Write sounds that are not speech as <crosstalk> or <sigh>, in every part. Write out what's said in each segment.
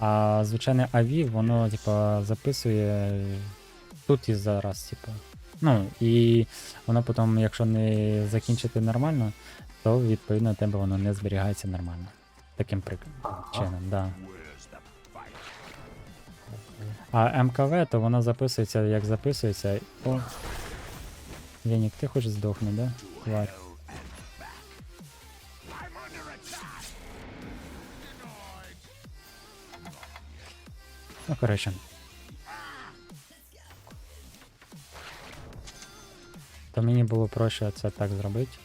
А звичайне AV, воно, типа, записує тут і зараз, типа. Ну, і воно потім, якщо не закінчити нормально, то відповідно тебе воно не зберігається нормально. Таким. Ага. чином, да. А МКВ, то воно записується, як записується. О. Венік, ти хочеш здохнути, да? Тварь. Ну, коротше. То мені було проще це так зробити.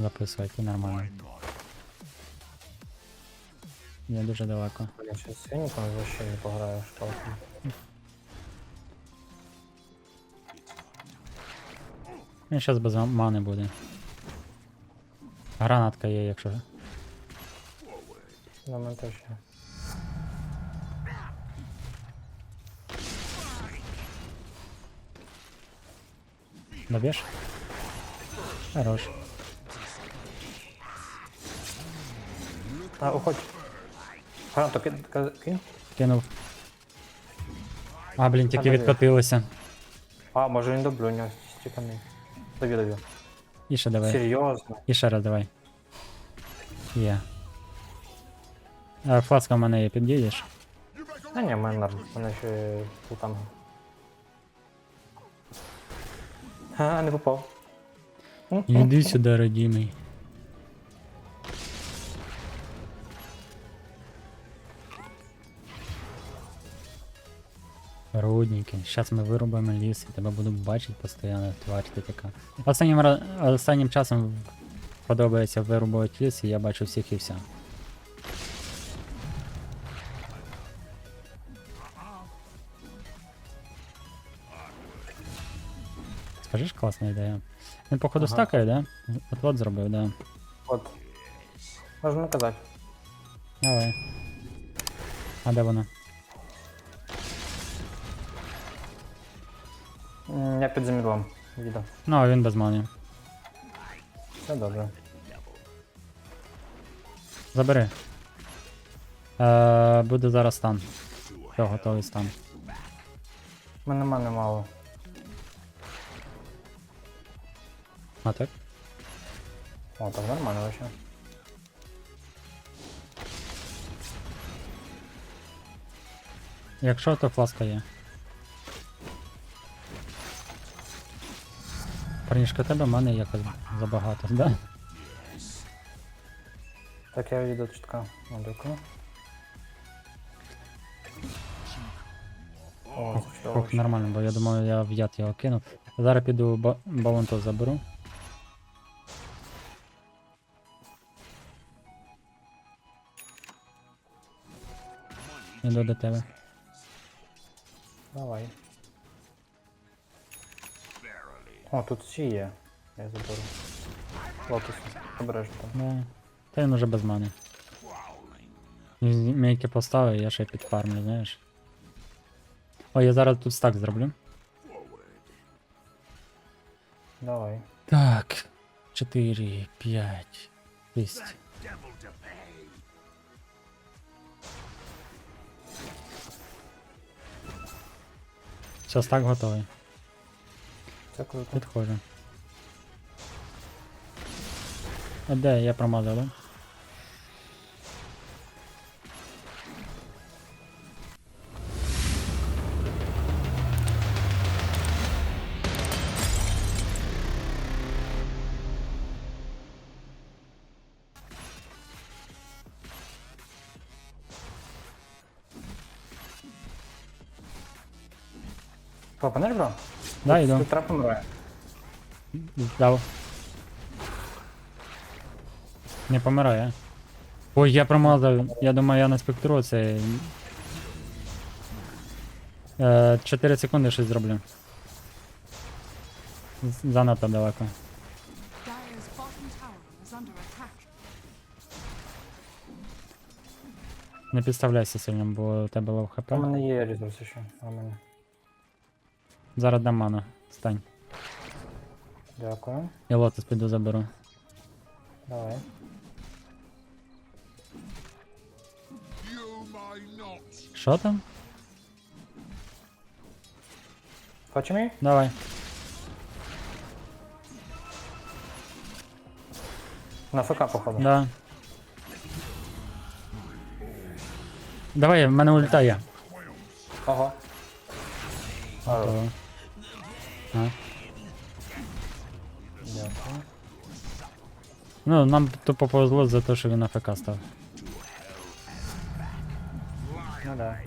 Записувати і нормально. Я дуже далеко. Я ще з синіком вообще не пограю штовхом. Він зараз без мани буде. Гранатка є, якщо. На мене теж є. Доб'єш? Хорош. А, уходь. Гранату ка- кинь. Кинув. А, блін, тільки доб'є. відкотилося. А, може він доблю, у нього стіканий. Доб'ю, доб'ю. І ще давай. Серйозно. І ще раз давай. Є. А, фласка в мене є, під'їдеш? А ні, в мене норм. У мене ще там. А, не попав. Іди сюди, родімий. Рудненький. Зараз ми вирубимо ліс і тебе буду бачити постійно, тварь ти така. Останнім, останнім часом подобається вирубувати ліс, і я бачу всіх і вся. Скажеш, класна ідея. Він походу Ага. стакає, да? От от зробив, да. От. Можна казати. Давай. А де вона? Я під замідлом. Їду. Ну, а він без мани. Все добре. Забери. Е, буде зараз стан. Все, готовий стан. У мене мани мало. А так? О, так нормально вообще. Якщо, то фласка є. Парнішка, тебе мани якось забагато, да? Так, я їду чутка. Далеко. О, Ох, нормально, бо я думаю, я в яд його кинув. Зараз піду ба- балонто заберу. Іду до тебе. Давай. О, тут всі є. Я заберу. Лотос, обережно там. Да. Та він уже без. Він Мейки поставив, я ще підфармлю, знаєш. Ой, я зараз тут стак зроблю. Давай. Так. 4, 5, 6. Все, стак готовий. Це круто. Підходжу. А де я промазав, да? Попанеш, бро? Да, йду. Тут трап помирає. Дав. Не помирає. Ой, я промазав. Я думаю, я на спектру це. Е, 4 секунди щось зроблю. Занадто далеко. Не підставляйся сильно, бо у тебе лов хп. У мене є ресурси ще. У мене. Зараз дам ману. Стань. Дякую. Я лотос піду заберу. Давай. Що там? Хочемо її? Давай. На ФК, походу. Да. Давай, в мене ульта є. Ого. А, Готово. Дякую. Ну, нам тупо повезло за те, що він АФК став. Ну да.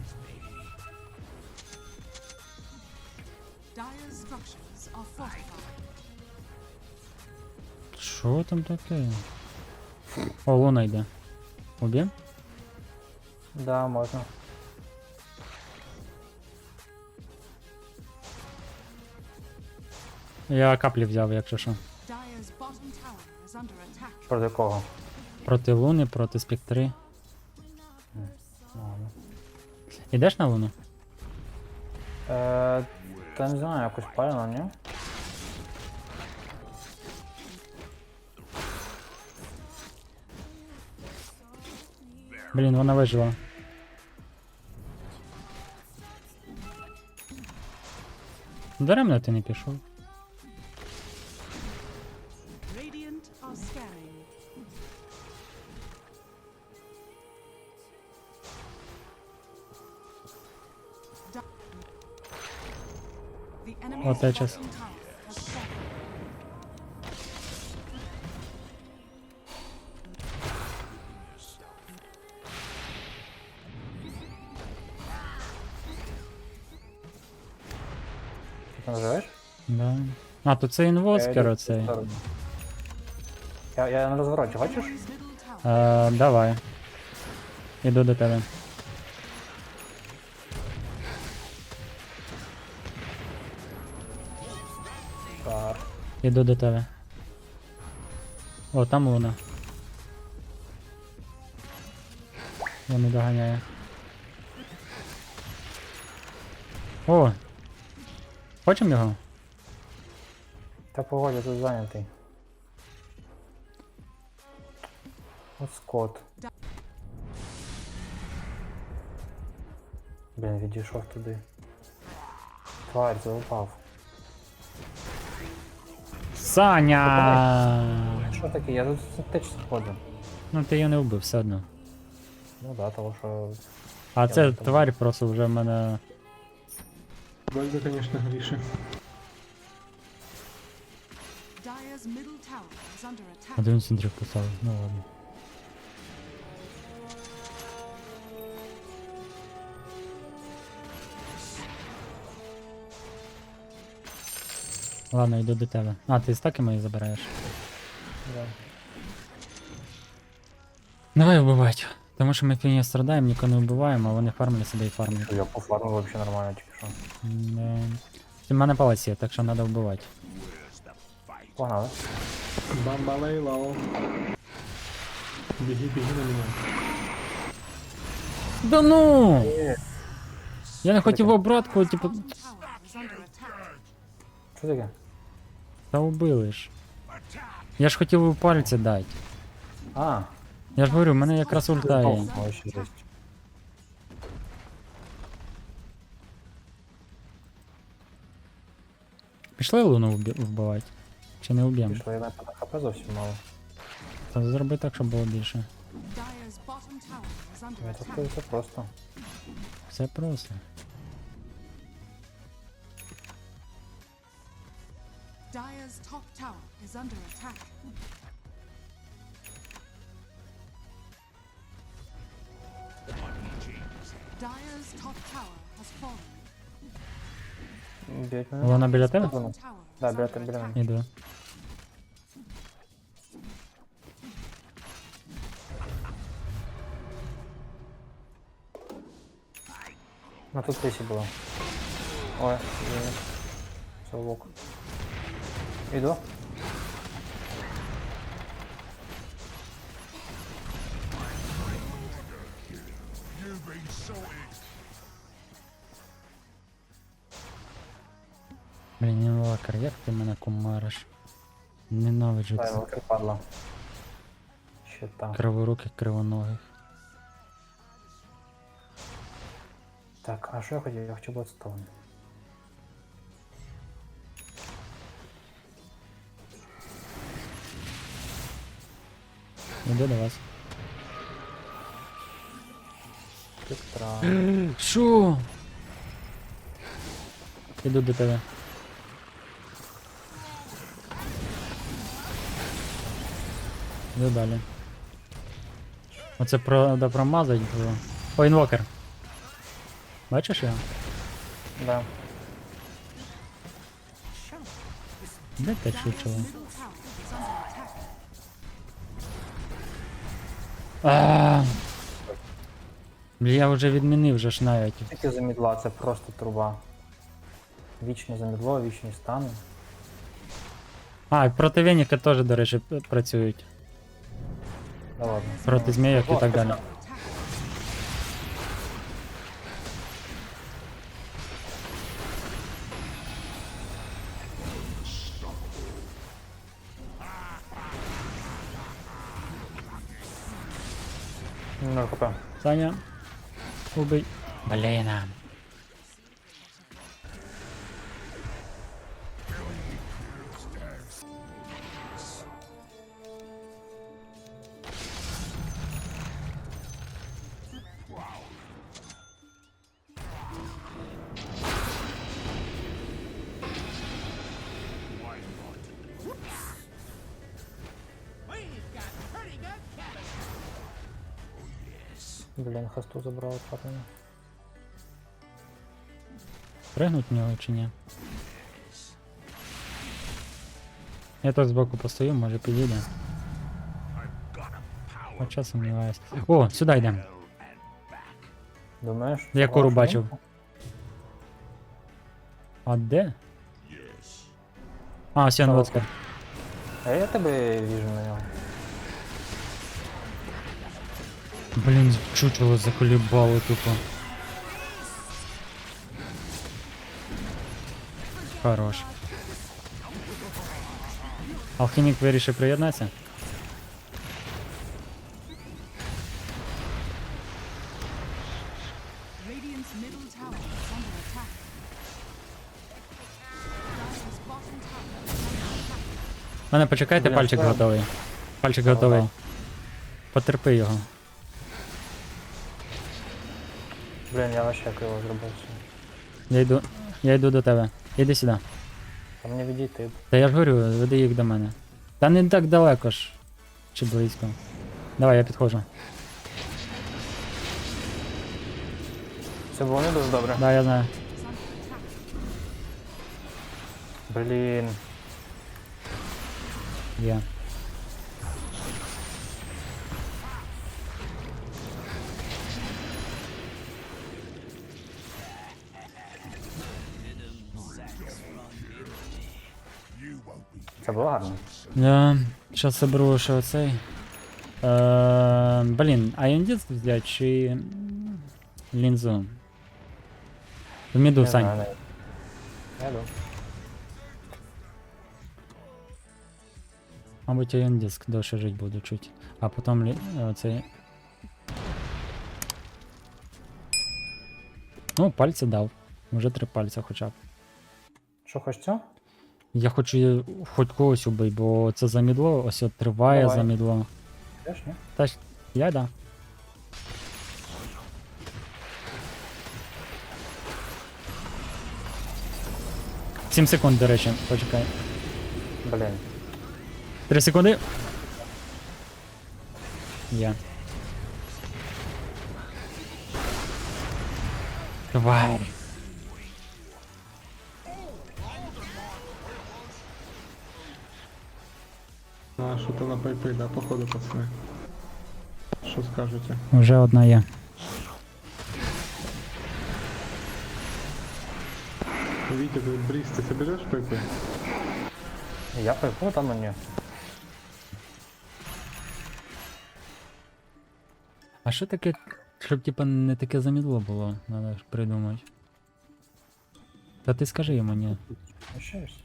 Що там таке? О, луна йде. Уб'єм? Да, можна. Я каплі взяв, якщо що. Проти кого? Проти луни, проти спектри. Ладно. Ідеш на луну? Е, та не знаю, якось палено, ні? Блін, вона вижила. Даремно ти не пішов. Ти там? Да. А, то це інвоскер оцей. Я, я на розвороті, хочеш? Е, давай. Іду до тебе. Іду до тебе. О, там луна. Вони доганяє. О! Хочемо його? Та погодя тут зайнятий. От скот. Блін, відійшов туди. Тварь, залупав. Саня! Що таке? Я тут теж сходжу. Ну ти його не вбив все одно. Ну да, того що. А Я це тому. тварь просто вже в мене. Вальда, конечно, гріше. Dire's middle tower is under attack. Один центрів поставив. Ну ладно. Ладно, йду до тебе. А, ти стаки мої забираєш. Да. Давай вбивати. Тому що ми фіні страдаємо, нікого не вбиваємо, а вони фармлять себе і фармлять. Я по фарму вообще нормально тільки що. Да. У мене палець є, так що треба вбивати. Погнали. Бамбалей лао. Біги, біги на мене. Да ну! Я не хотів обратку, типу. Що таке? Та убили ж. Я ж хотів у пальці дати. А, Я ж говорю, в мене якраз ульта є. Ще жесть. Пішли луну вбі- вбивати? Чи не вб'ємо? Пішло, я на ХП зовсім мало. Та зроби так, щоб було більше. Dire's bottom tower is under Я так attack. це просто. Все просто. Dire's top tower is under attack. Dire's top tower has fallen. Б'ють мене. Вона біля тебе? Bottom tower Да, is біля under тебе, біля attack. мене. Іду. Ну тут тисі було. Ой, блін. Це лук. Іду. Блін, не лакар, як ти мене кумариш? Ненавиджу Дай, це. лукер падла. Ще там. Криворуких, кривоногих. Так, а що я хотів? Я хотів Bloodstone. Іду до вас. Спектра. Що? Іду до тебе. Іду далі. Оце правда промазать було. О, інвокер. Бачиш його? Да. Де те чучело? А. Бля, Я вже відмінив вже ж навіть. Тільки замідла, це просто труба. Вічне замідло, вічні стани. А, проти Веніка теж, до речі, працюють. Да ладно. Проти змійок і так далі. Убий. Блін. Блін, хасту забрав парня. Пригнуть в нього чи ні? Я тут збоку постою, може підійде. Хоча сумніваюсь. О, сюди йдемо. Думаєш? Я кору бачив. А де? А, все, Що? А я тебе віжу на нього. Блін, чучело заколібало тупо. Хорош. Алхімік вирішив приєднатися? Мене почекайте, пальчик готовий. Пальчик готовий. Потерпи його. Блін, я вообще криво зробив все. Я йду. Я йду до тебе. Іди сюди. Та мені відійти. Та я ж говорю, веди їх до мене. Та не так далеко ж. Чи близько. Давай, я підходжу. Це було не дуже добре. Да, я знаю. Блін. Є. Це було гарно. Я зараз заберу ще оцей. Е, блін, а індіц взяти чи м, лінзу? В міду, Не Сань. знаю, навіть. Я йду. Мабуть, я диск довше жити буду чуть. А потім лі... оцей. Ну, пальці дав. Уже три пальця хоча б. Що хоч цю? Я хочу хоч когось убий, бо це замідло, ось от триває Давай. замідло. Теж, ні? Та ж я да. Сім секунд, до речі, почекай. Блін. Три секунди. Є. Давай. А, що то на пайпи, да, походу, пацани. Що скажете? Вже одна є. Вітя, ти бріз, ти собереш пайпи? Я пойду, там мені. А що таке, щоб типа не таке замідло було, надо ж придумати. Та ти скажи йому ні. Лишаєшся?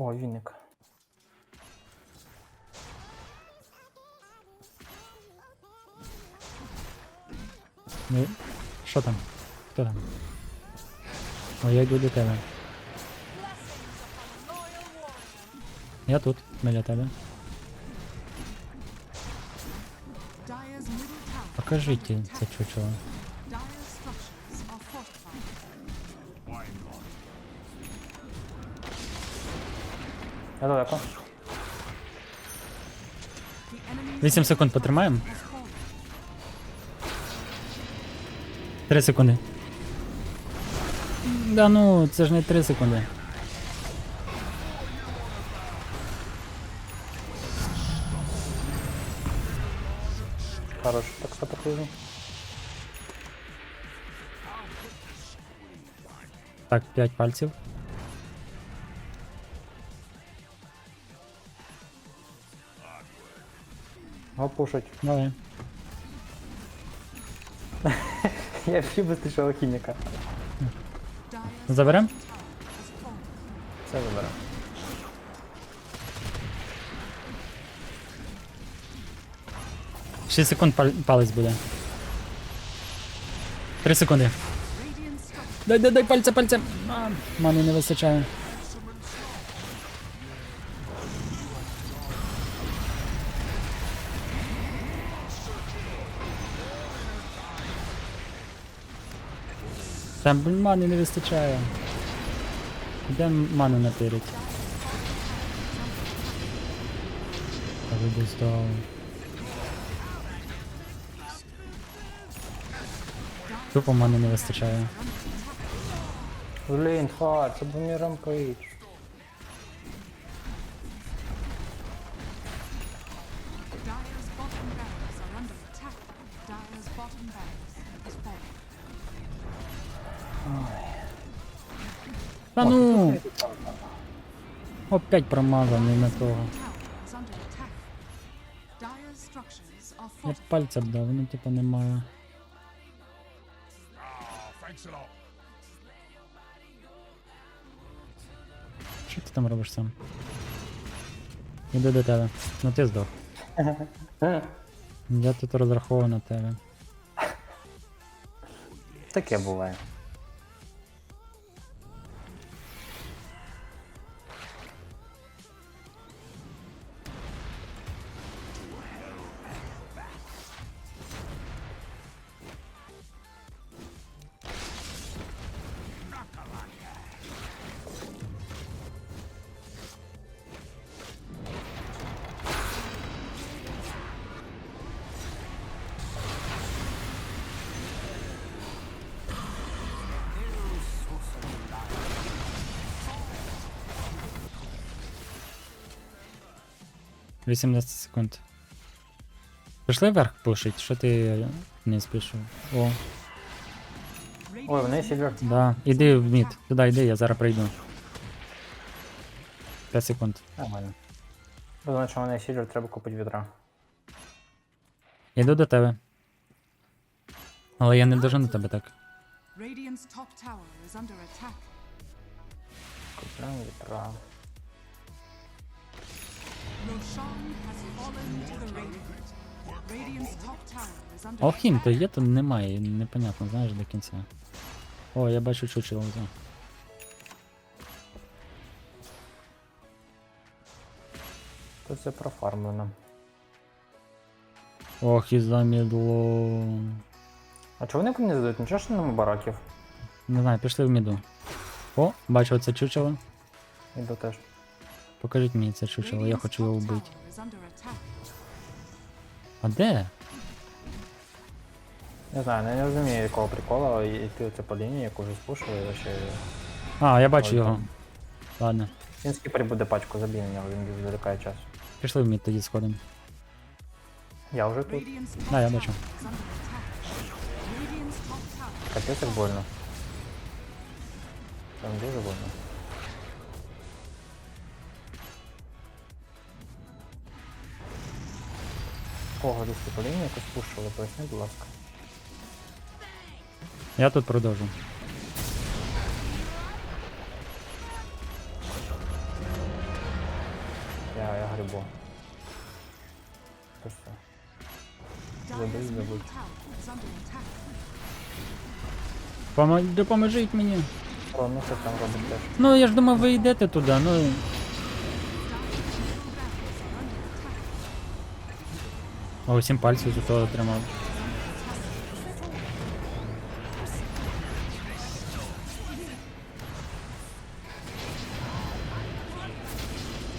О, віник. Ну, что там? кто там? О, я йду до тебе. Я тут, біля тебе. Покажите, це чучело. Я далеко. 8 секунд потримаємо. has fallen. 3 секунди. Да ну, це ж не 3 секунди. Хорош, так що покажу. Так, 5 пальців. Го пушать. Давай. <laughs> Я всі быстріше алхіміка. Dyer's Заберем? Все заберу. Шість секунд пал- палець буде. 3 секунди. Дай, дай, дай пальця, пальця. А, мани не вистачає. Там блін, мани не вистачає. Де ману напирить? А ви десь здав. Тупо мани не вистачає. Блін, хар, це був мій Та ну! Опять промазав, не на того. Я пальця б дав, ну типа немає. Що ти там робиш сам? Іду до тебе. Ну ти здох. <laughs> Я тут розраховую на тебе. Таке буває. — 18 секунд. Пішли вверх пушить, що ти не спішив? О, Ой, в неї сільвер. да. Іди в мід. Туди йди, я зараз прийду. 5 секунд. Нормально. Думаю, що неї сільвер треба купити відра. Іду до тебе. Але я не дожену тебе так. Radiant's top tower is under attack. Купляємо відра. Алхім то є, то немає, непонятно, знаєш, до кінця. О, я бачу чучело вже. Тут все профармлено. Ох, і замідло. А чого вони не задають? Нічого що нема бараків? Не знаю, пішли в міду. О, бачу оце чучело. Іду теж. Покажіть мені це чучело, я хочу його вбити. А де? Не знаю, я не розумію якого приколу, і йти оце по лінії, яку вже спушили, і ще. А, я бачу його. Ладно. Він скіпері буде пачку забій на нього, він відволікає час. Пішли в мід тоді сходимо. Я вже тут. Да, я бачу. Капець як больно. Там дуже больно. Кого десь по лінії якось пушили, поясни, будь ласка. Я тут продовжу. Я, я грибу. Просто. Dyer's Забудь. Помо... Допоможіть мені. О, ну що там робить теж. Ну я ж думав, ви йдете туди, ну. О, сім пальців тут отримав.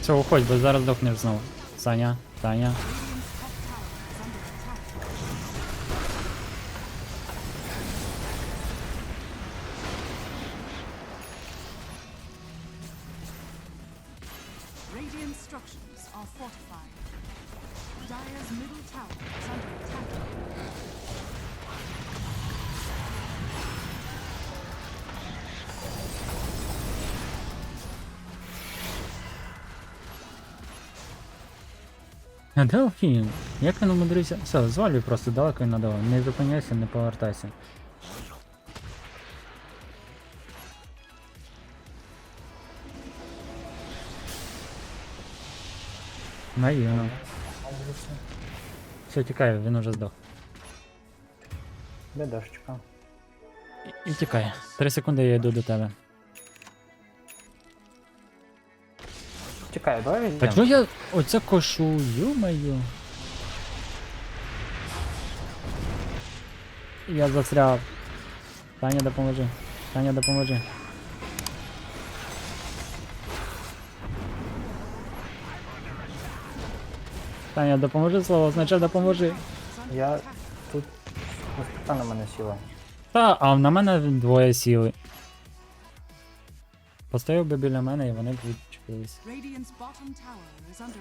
Все, уходь, бо зараз дохнеш знову. Саня, Саня. Radiant structures are fortified. Dire's middle tower. А? Як він умудрився? Все, звалюй просто далеко і надовго. Не зупиняйся, не повертайся. Наївно. Все, тікає, він уже здох. Бідашечка. І, і тікає. Три секунди я йду до тебе. Чекай, давай Та відійдемо. чого я оце кошу, ю-маю. Я застряв. Таня, допоможи. Таня, допоможи. Таня, допоможи слово, значить допоможи. Я тут ось на мене сіла. Та, а на мене двоє сіли. Постояв би біля мене і вони б відчепились.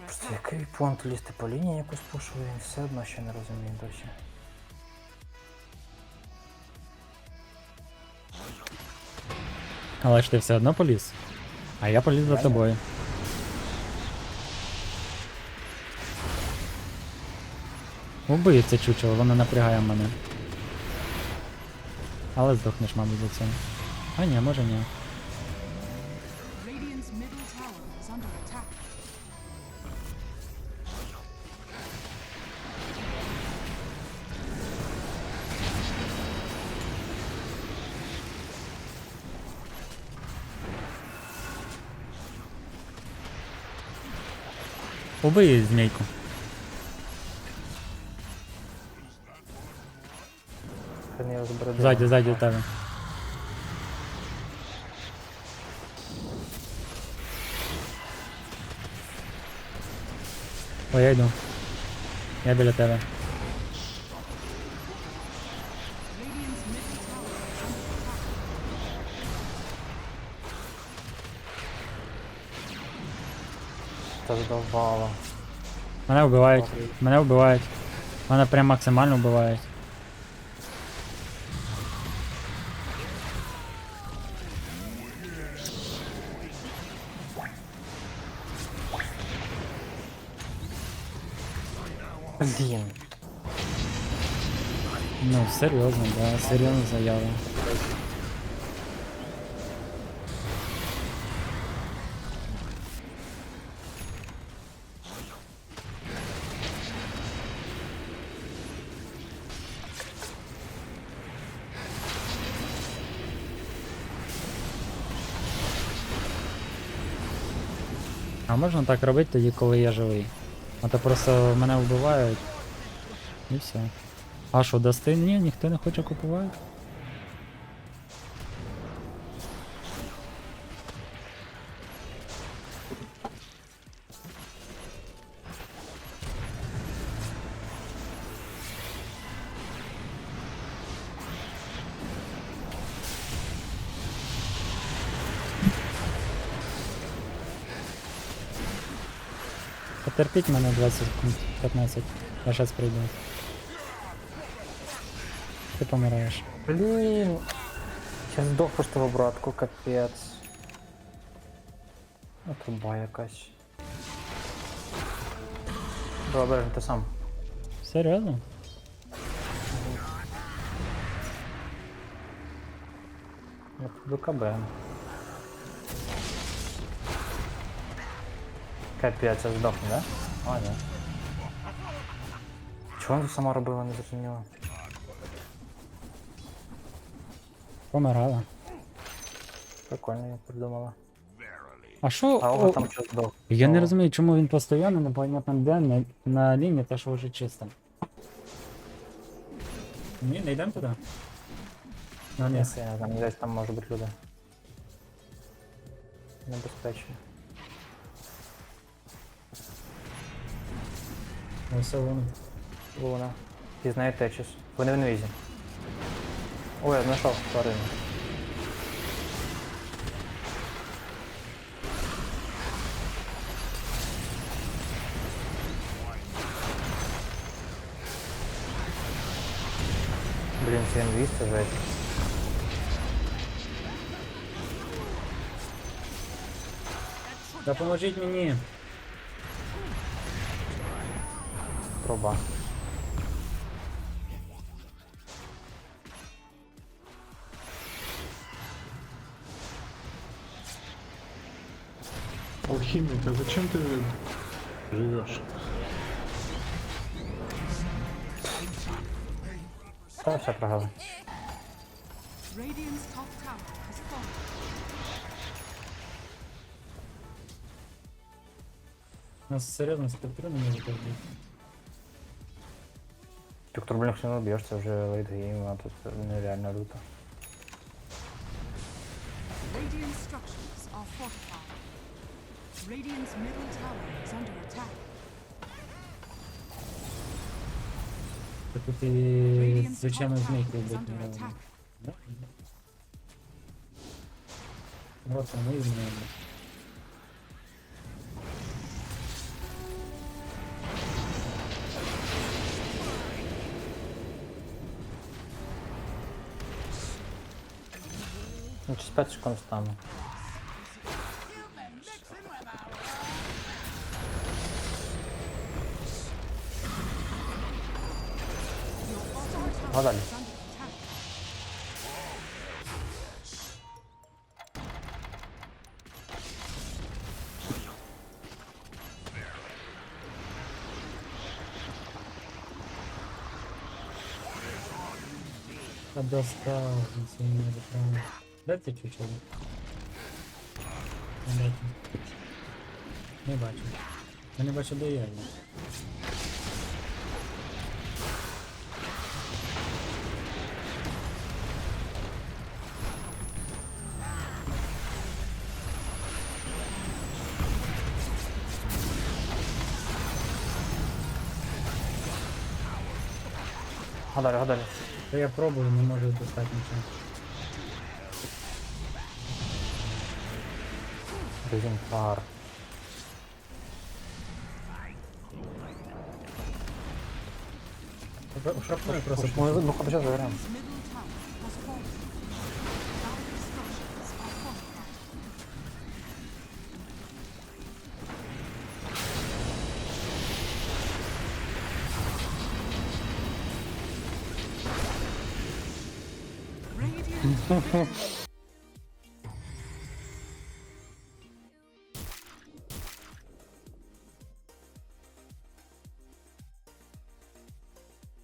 Просто який понт лізти по лінії якусь пушує, все одно ще не розумію досі. Але ж ти все одно поліз. А я поліз за тобою. Убий це чучело, воно напрягає мене. Але здохнеш, мабуть, за це. А ні, може ні. Убий змійку. Ззаді, ззаді у тебе. О, я йду. Я біля тебе. Radiant's middle tower is under attack. Та задовбало. Мене вбивають. Мене вбивають. Мене прям максимально вбивають. Блін. Ну, серйозно, да, серйозна заява. А можна так робити тоді, коли я живий. А то просто мене вбивають. І все. А що, дасти? Ні, ніхто не хоче купувати. Потерпіть мене 20 секунд, 15. Я зараз прийду. Ти помираєш. Блін. Я здох просто в обратку, капець. Ну, труба якась. Добре, ти сам. Серйозно? Я тут БКБ. Капець, я здохну, да? А, да. Чого вона сама робила, не зрозуміло. Помирала. Прикольно, я придумала. А що? А о, ого, там щось здох. Я не О, розумію, чому він постійно непонятно де на, на лінії, те, що вже чисто. Ні, не йдемо туди. Ну, ні. Я сильно знаю, десь там може бути люди. Небезпечно. Ось воно. Луна. Пізнає течіс. Вони в інвізі. Ой, я знайшов тварину. Блін, це інвіз, це жесть. Допоможіть мені. Труба. Алхимик, а зачем ты живешь? Та все прогали. Radiant's top tower has fallen. Нас серйозно спектру не може бути. Тільки турбульних не уб'єш, це вже лейт гейм, а тут нереально люто. Radiant structures are fortified. Radiant's middle tower is under attack. Та Тут і Radiant's звичайно top змійки tower is вбити under не attack. Да? Вот вони і зміни. Ну, через 5 секунд стану. А достав це не бачу. Не бачу. Я не бачу, де я гадалі. Та я пробую, не можу достати нічого. Резін пар. Шрапнув просто. Ми ну, хоча б заберемо. Radiant's